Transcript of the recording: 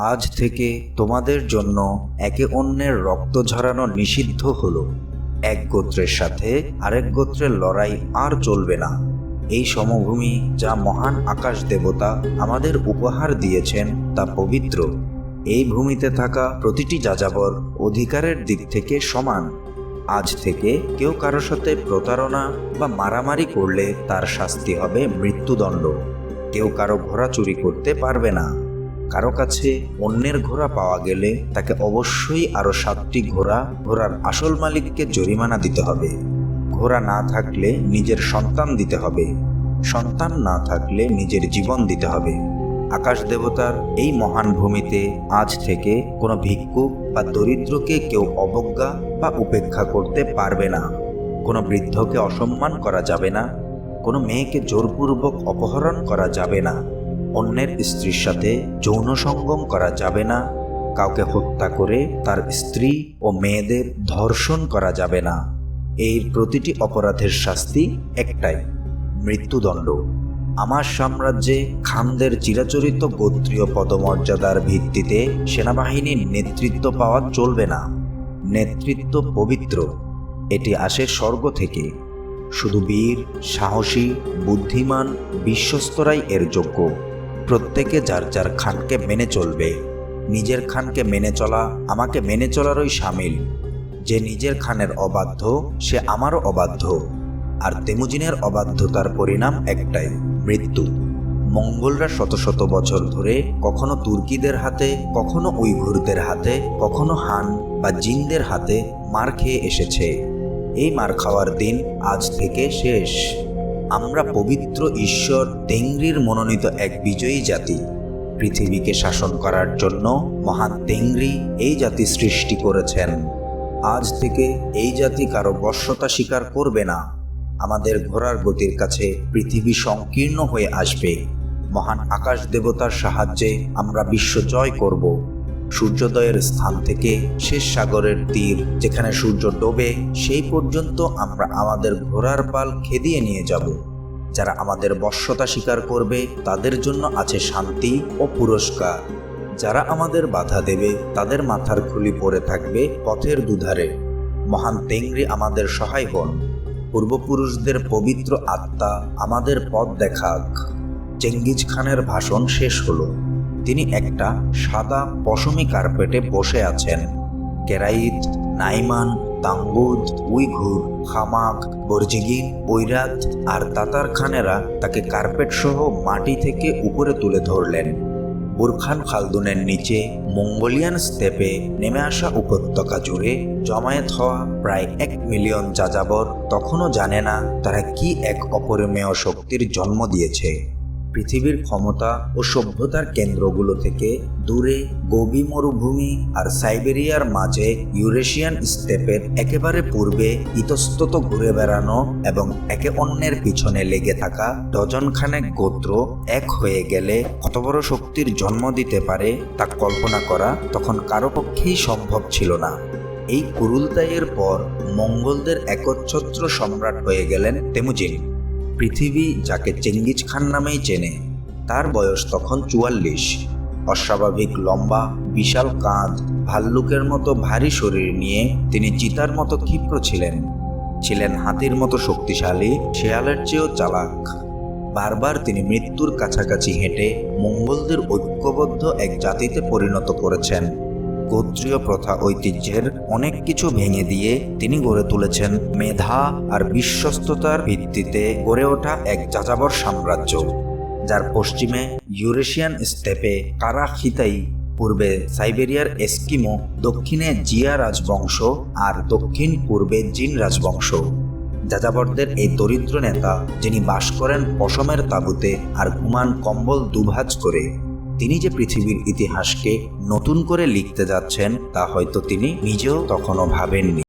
আজ থেকে তোমাদের জন্য একে অন্যের রক্ত ঝরানো নিষিদ্ধ হলো। এক গোত্রের সাথে আরেক গোত্রের লড়াই আর চলবে না। এই সমভূমি যা মহান আকাশ দেবতা আমাদের উপহার দিয়েছেন তা পবিত্র। এই ভূমিতে থাকা প্রতিটি যাযাবর অধিকারের দিক থেকে সমান। আজ থেকে কেউ কারোর সাথে প্রতারণা বা মারামারি করলে তার শাস্তি হবে মৃত্যুদণ্ড। কেউ কারও ঘোড়া চুরি করতে পারবে না। কারও কাছে অন্যের ঘোড়া পাওয়া গেলে তাকে অবশ্যই আরও সাতটি ঘোড়া, ঘোড়ার আসল মালিককে জরিমানা দিতে হবে। ঘোড়া না থাকলে নিজের সন্তান দিতে হবে। সন্তান না থাকলে নিজের জীবন দিতে হবে। আকাশ দেবতার এই মহান ভূমিতে আজ থেকে কোনো ভিক্ষুক বা দরিদ্রকে কেউ অবজ্ঞা বা উপেক্ষা করতে পারবে না। কোনো বৃদ্ধকে অসম্মান করা যাবে না। কোনো মেয়েকে জোরপূর্বক অপহরণ করা যাবে না। অন্যের স্ত্রীর সাথে যৌন সঙ্গম করা যাবে না, কাউকে হত্যা করে তার স্ত্রী ও মেয়েদের ধর্ষণ করা যাবে না। এই প্রতিটি অপরাধের শাস্তি একটাই, মৃত্যুদণ্ড। আমার সাম্রাজ্যে খানদের চিরাচরিত গোত্রীয় পদমর্যাদার ভিত্তিতে সেনাবাহিনীর নেতৃত্ব পাওয়া চলবে না। নেতৃত্ব পবিত্র, এটি আসে স্বর্গ থেকে। শুধু বীর, সাহসী, বুদ্ধিমান, বিশ্বস্তরাই এর যোগ্য। প্রত্যেকে যার যার খানকে মেনে চলবে, নিজের খানকে মেনে চলা আমাকে মেনে চলারই সামিল। যে নিজের খানের অবাধ্য, সে আমারও অবাধ্য। আর তেমুজিনের অবাধ্যতার পরিণাম একটাই, মৃত্যু। মঙ্গলরা শত শত বছর ধরে কখনো তুর্কিদের হাতে, কখনো উইঘুরদের হাতে, কখনো হান বা জিনদের হাতে মার খেয়ে এসেছে। এই মার খাওয়ার দিন আজ থেকে শেষ। আমরা পবিত্র ঈশ্বর তেংরির মনোনীত এক বিজয়ী জাতি। পৃথিবীকে শাসন করার জন্য মহান তেংরি এই জাতি সৃষ্টি করেছেন। আজ থেকে এই জাতি কারও বশ্যতা স্বীকার করবে না। আমাদের ঘোড়ার গতির কাছে পৃথিবী সংকীর্ণ হয়ে আসবে। মহান আকাশ দেবতার সাহায্যে আমরা বিশ্ব জয় করব। সূর্যোদয়ের স্থান থেকে শেষ সাগরের তীর যেখানে সূর্য ডোবে, সেই পর্যন্ত আমরা আমাদের ঘোড়ার পাল খেদিয়ে নিয়ে যাব। যারা আমাদের বশ্যতা স্বীকার করবে, তাদের জন্য আছে শান্তি ও পুরস্কার। যারা আমাদের বাধা দেবে, তাদের মাথার খুলি পড়ে থাকবে পথের দুধারে। মহান তেংরি আমাদের সহায় হন। পূর্বপুরুষদের পবিত্র আত্মা আমাদের পথ দেখাক। চেঙ্গিজ খানের ভাষণ শেষ হলো। তিনি একটা সাদা পশমি কার্পেটে বসে আছেন। Kerait, Naiman, Tangud, Uighur, Khamag, Borjigin Kairat আর তাতার খানেরা তাকে কার্পেট সহ মাটি থেকে উপরে তুলে ধরলেন। বুরখান খালদুনের নিচে মঙ্গোলিয়ান স্টেপে নেমে আসা উপত্যকা জুড়ে জমায়েত হওয়া প্রায় এক মিলিয়ন যাযাবর তখনও জানে না তারা কি এক অপরিমেয় শক্তির জন্ম দিয়েছে। পৃথিবীর ক্ষমতা ও সভ্যতার কেন্দ্রগুলো থেকে দূরে গোবি মরুভূমি আর সাইবেরিয়ার মাঝে ইউরেশিয়ান স্টেপের একেবারে পূর্বে ইতস্তত ঘুরে বেড়ানো এবং একে অন্যের পিছনে লেগে থাকা ডজনখানেক গোত্র এক হয়ে গেলে কত বড় শক্তির জন্ম দিতে পারে তা কল্পনা করা তখন কারও পক্ষেই সম্ভব ছিল না। এই কুরুলতাইয়ের পর মঙ্গলদের একচ্ছত্র সম্রাট হয়ে গেলেন তেমুজিন। পৃথিবী যাকে চেঙ্গিজ খান নামেই চেনে, তার বয়স তখন চুয়াল্লিশ। অস্বাভাবিক লম্বা, বিশাল কাঁধ, ভাল্লুকের মতো ভারী শরীর নিয়ে তিনি চিতার মতো ক্ষিপ্র ছিলেন। ছিলেন হাতির মতো শক্তিশালী, শেয়ালের চেয়েও চালাক। বারবার তিনি মৃত্যুর কাছাকাছি হেঁটে মঙ্গলদের ঐক্যবদ্ধ এক জাতিতে পরিণত করেছেন। গোত্রীয় প্রথা ঐতিহ্যের অনেক কিছু ভেঙে দিয়ে তিনি গড়ে তুলেছেন মেধা আর বিশ্বস্ততার ভিত্তিতে গড়ে ওঠা এক যাযাবর সাম্রাজ্য, যার পশ্চিমে ইউরেশিয়ান স্টেপে কারাখিতাই, পূর্বে সাইবেরিয়ার এস্কিমো, দক্ষিণে জিয়া রাজবংশ আর দক্ষিণ পূর্বে জিন রাজবংশ। যাযাবরদের এই দরিদ্র নেতা, যিনি বাস করেন পশমের তাঁবুতে আর ঘুমান কম্বল দুভাজ করে তিনি যে পৃথিবীর ইতিহাসকে নতুন করে লিখতে যাচ্ছেন তা হয়তো তিনি নিজেও তখনও ভাবেননি।